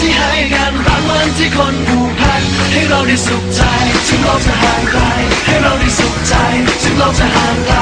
ที่ให้กานรักวันที่คนผูกพันให้เราได้สุขใจ ถึงเราจะห่างไกล ให้เราได้สุขใจ ถึงเราจะห่างไกล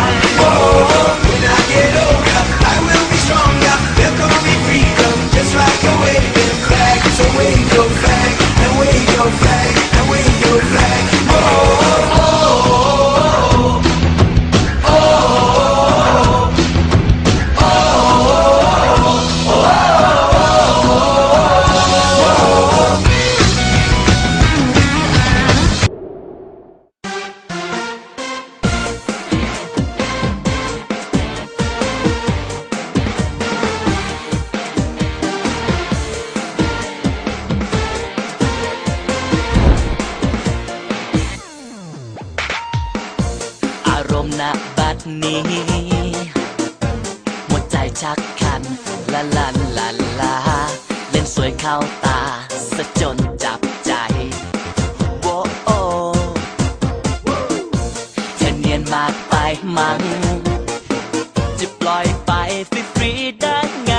ณบัดนี้ หมดใจชักคันละลันลันลา เล่นสวยเข้าตาสะจนจับใจโว้โอเธอเนียนมากไปมั้งจะปล่อยไปฟรีๆได้ไง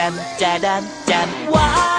มาซิวไ